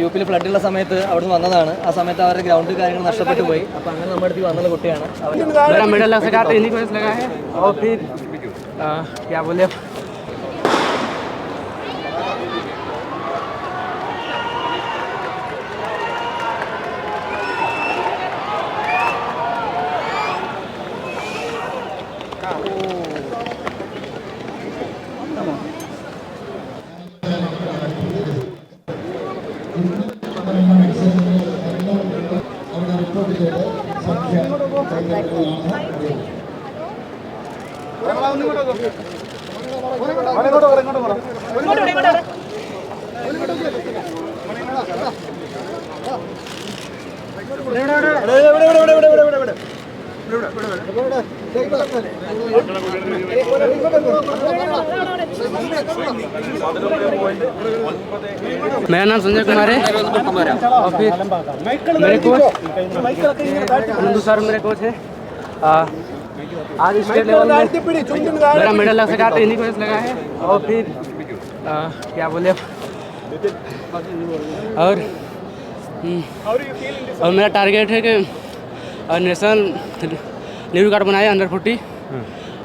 U പിയിൽ ഫ്ലഡുള്ള സമയത്ത് അവിടുന്ന് വന്നതാണ് ആ സമയത്ത് അവരുടെ ഗ്രൗണ്ട് കാര്യങ്ങൾ നഷ്ടപ്പെട്ടു പോയി അപ്പോൾ അങ്ങനെ നമ്മുടെ അടുത്ത് വന്നുള്ള കുട്ടിയാണ് അവർ मेरा मेडल लग सका तो इन्हीं പേരുടെ സഖ്യ ഇവിടെ ഇവിടെ ഇവിടെ ഇവിടെ ഇവിടെ ഇവിടെ मेरा नाम संजय कुमार है। और फिर मेरे कोच सर मेरे कोच है। आज स्टेट लेवल मेरा मेडल लग सका तो इन्हीं को लगा है। और फिर क्या बोले? और हम्म, और मेरा टारगेट है कि आ, नेशनल नेहरू कार्ड बनाए अंडर फोर्टी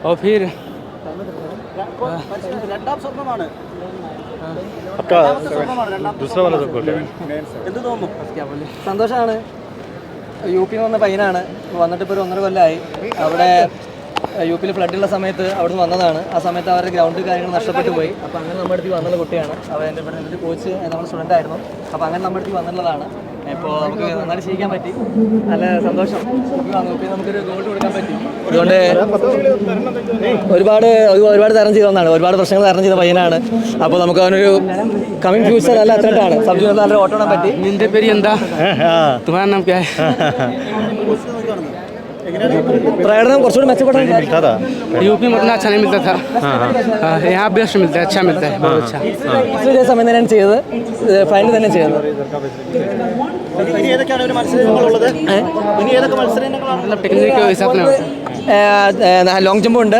और फिर आपका दूसरा वाला तो गोल्ड है क्या बोले സന്തോഷമാണ് യു പിയിൽ വന്ന പയ്യനാണ് വന്നിട്ട് ഇപ്പോൾ ഒരു ഒന്നര കൊല്ലമായി അവിടെ യു പിയിൽ ഫ്ലഡുള്ള സമയത്ത് അവിടുന്ന് വന്നതാണ് ആ സമയത്ത് അവരുടെ ഗ്രൗണ്ട് കാര്യങ്ങൾ നഷ്ടപ്പെട്ടു പോയി അപ്പോൾ അങ്ങനെ നമ്മുടെ അടുത്ത് വന്നുള്ള കുട്ടിയാണ് അപ്പോൾ എൻ്റെ ഇവിടെ എൻ്റെ കോച്ച് നമ്മുടെ സ്റ്റുഡൻ്റ് ആയിരുന്നു അപ്പോൾ അങ്ങനെ നമ്മുടെ അടുത്ത് വന്നുള്ളതാണ് ഇപ്പോൾ നമുക്ക് നന്നായിട്ട് ശീലിക്കാൻ പറ്റി. നല്ല സന്തോഷം. നമുക്കൊരു ഗോൾഡ് കൊടുക്കാൻ പറ്റി. അതുകൊണ്ട് ഒരുപാട് ഒരുപാട് തരണം ചെയ്തതാണ് ഒരുപാട് പ്രശ്നങ്ങൾ തരണം ചെയ്ത പയ്യനാണ്. അപ്പോൾ നമുക്ക് അവനൊരു കമ്മിങ് ഫ്യൂച്ചർ നല്ല അത്രട്ടാണ് സബ്ജി നല്ല ഓട്ടോടാൻ പറ്റി. നിന്റെ പേര് എന്താ? തുമാനം नाम क्या है പ്രകടനം കുറച്ചുകൂടി മെച്ചപ്പെട്ട मिलता था यूपी में उतना अच्छा नहीं मिलता था हाँ, यहाँ बेस्ट मिलता है अच्छा मिलता है बहुत अच्छा ഇതേ സമയം തന്നെയാണ് ചെയ്തത് ഫൈനൽ തന്നെ ചെയ്തത് मतलब टेक्निक के हिसाब से होता है ലോങ് ജമ്പ് ഉണ്ട്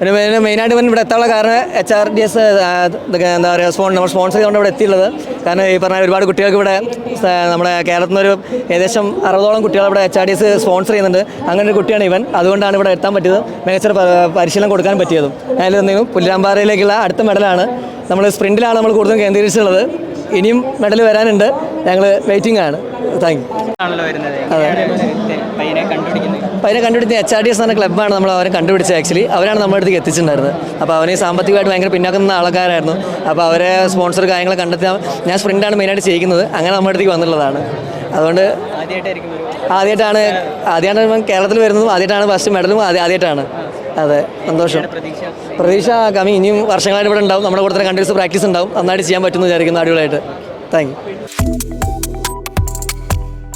പിന്നെ മെയിനായിട്ട് ഇവൻ ഇവിടെ എത്താനുള്ള കാരണം എച്ച് ആർ ഡി എസ് എന്താ പറയുക സ്പോൺ നമ്മൾ സ്പോൺസർ ചെയ്തുകൊണ്ട് ഇവിടെ എത്തിയുള്ളത് കാരണം ഈ പറഞ്ഞ ഒരുപാട് കുട്ടികൾക്ക് ഇവിടെ നമ്മുടെ കേരളത്തിൽ നിന്നൊരു ഏകദേശം അറുപതോളം കുട്ടികൾ ഇവിടെ H R D S sponsor ചെയ്യുന്നുണ്ട്. അങ്ങനെ ഒരു കുട്ടിയാണ് ഇവൻ. അതുകൊണ്ടാണ് ഇവിടെ എത്താൻ പറ്റിയത്. മികച്ച പരിശീലനം കൊടുക്കാൻ പറ്റിയതും. അതിൽ നിന്നും പുല്ലാമ്പാറയിലേക്കുള്ള അടുത്ത മെഡലാണ്. നമ്മൾ സ്പ്രിന്റിലാണ് നമ്മൾ കൂടുതലും കേന്ദ്രീകരിച്ചിട്ടുള്ളത്. ഇനിയും മെഡൽ വരാനുണ്ട്. ഞങ്ങൾ വെയിറ്റിംഗ് ആണ്. താങ്ക് യു പയ്യനെ കണ്ടുപിടിച്ച എച്ച് ആർ ഡി എസ് എന്ന ക്ലബ്ബാണ് നമ്മൾ അവരെ കണ്ടുപിടിച്ചത് ആക്ച്വലി. അവരാണ് നമ്മുടെ അടുത്തേക്ക് എത്തിച്ചിട്ടുണ്ടായിരുന്നത്. അപ്പോൾ അവനെ സാമ്പത്തികമായിട്ട് ഭയങ്കര പിന്നാക്കം നിന്ന ആൾക്കാരായിരുന്നു. അപ്പോൾ അവരെ സ്പോൺസർ കാര്യങ്ങൾ കണ്ടെത്താൻ ഞാൻ സ്പ്രിന്റാണ് മെയിനായിട്ട് ചെയ്യിക്കുന്നത്. അങ്ങനെ നമ്മുടെ അടുത്തേക്ക് വന്നുള്ളതാണ് അതുകൊണ്ട് ആദ്യമായിട്ടാണ് ആദ്യമായിട്ടാണ് കേരളത്തിൽ വരുന്നതും ആദ്യമായിട്ടാണ് ഫസ്റ്റ് മെഡലും ആദ്യ ആദ്യമായിട്ടാണ്. അതെ സന്തോഷം. പ്രതീക്ഷ. പ്രതീക്ഷ കമ്മി ഇനിയും വർഷങ്ങളായിട്ട് ഇവിടെ ഉണ്ടാവും. നമ്മുടെ കൂടെ തന്നെ കണ്ടിന്യൂസ് പ്രാക്ടീസ് ഉണ്ടാവും. നന്നായിട്ട് ചെയ്യാൻ പറ്റുമെന്ന് വിചാരിക്കുന്നു. അടിപൊളിയായിട്ട്. Thank you